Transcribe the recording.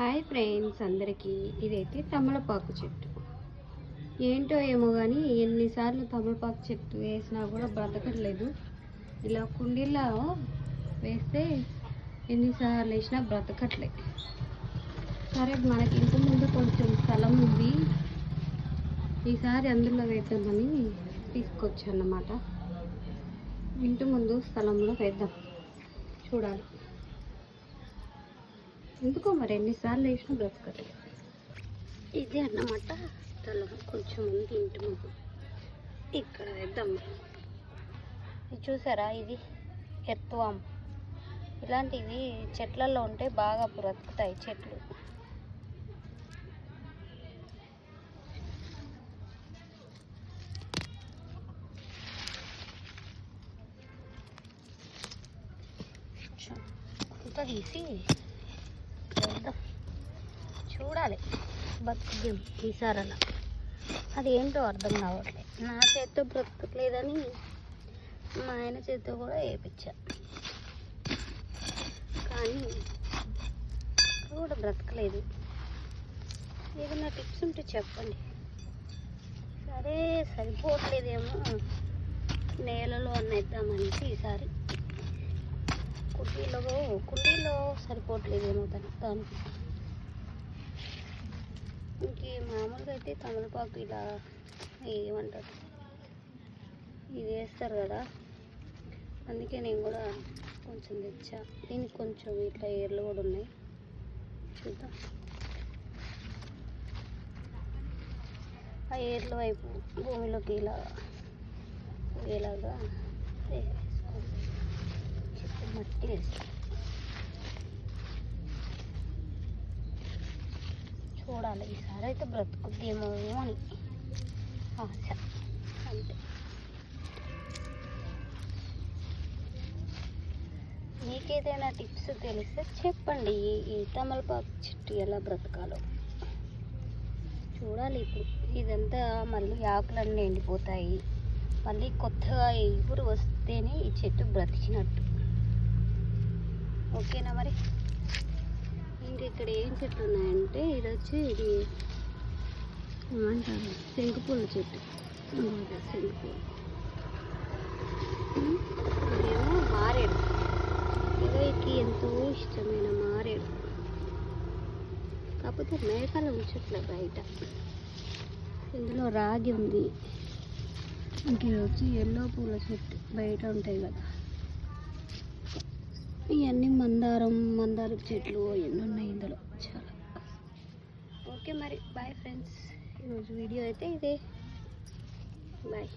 Hi friends అందరికీ. ఇదైతే తమలపాకు చెట్టు. ఏంటో ఏమో కానీ ఎన్నిసార్లు తమలపాకు చెట్టు వేసినా కూడా బ్రతకట్లేదు. ఇలా కుండీలో వేస్తే ఎన్నిసార్లు వేసినా బ్రతకట్లేదు సరే మనకి ఇంటి ముందు కొంచెం స్థలం ఉంది. ఈసారి అందులో వేద్దామని తీసుకొచ్చానమాట ఇంటి ముందు స్థలంలో వేద్దాం. చూడాలి. ఎందుకో మరి ఎన్నిసార్లు వేసినా బ్రతకదు. ఇది అన్నమాట. స్థలం కొంచెం ఉంది ఇంటి ముందు. ఇక్కడ వేద్దాం. ఇది చూసారా? ఇది ఎత్తువాం. ఇలాంటివి చెట్లలో ఉంటే బాగా బ్రతుకుతాయి చెట్లు. తీసి వేద్దాం చూడాలి బతుకుద్దాం ఈసారి అలా అది ఏంటో అర్థం కావట్లేదు నా చేతితో బ్రతకలేదని మా ఆయన చేతితో కూడా వేయించా. కానీ కూడా బ్రతకలేదు. ఏదైనా టిప్స్ ఉంటే చెప్పండి. సరే సరిపోవట్లేదేమో. నేలలో అన్నేద్దామనేసి ఈసారి. కుండీలో కుండీలో సరిపోవట్లేదేమో దానికి దానికి ఇంక మామూలుగా అయితే తమలపాకు ఇలా ఏమంటారు? ఇది వేస్తారు కదా. అందుకే నేను కూడా కొంచెం తెచ్చా. దీనికి కొంచెం ఇట్లా ఏర్లు కూడా ఉన్నాయి. చూద్దాం. ఆ ఏర్ల వైపు భూమిలోకి ఇలా పోయేలాగా మట్టి వేస్తాం చూడాలి ఈసారి అయితే బ్రతుకుద్దేమో అని. ఆశ అంతే. మీకేదైనా టిప్స్ తెలిస్తే చెప్పండి ఈ- ఈ తమలపాకు చెట్టు ఎలా బ్రతకాలో. చూడాలి ఇప్పుడు. ఇదంతా మళ్ళీ ఆకులన్నీ ఎండిపోతాయి. మళ్ళీ కొత్తగా ఎగురు వస్తేనే ఈ చెట్టు బ్రతికినట్టు. ఓకేనా మరి? ఇంకా ఇక్కడ ఏం చెట్లు ఉన్నాయంటే ఇది వచ్చి ఇది ఏమంటారు శంకుపూల చెట్టు. శంకుపూలు ఇదేమో మారేడు. ఇవైకి ఎంతో ఇష్టమైన మారేడు. కాకపోతే మేకలు ఉంచట్లే బయట. ఇందులో రాగి ఉంది. ఇంక ఇది వచ్చి ఎల్లో పూల చెట్టు బయట ఉంటాయి కదా. ఇవన్నీ మందారం మందారం చెట్లు ఎన్ని ఉన్నాయి ఇందులో. చాలా. ఓకే మరి బాయ్ ఫ్రెండ్స్ ఈరోజు వీడియో అయితే ఇదే. బాయ్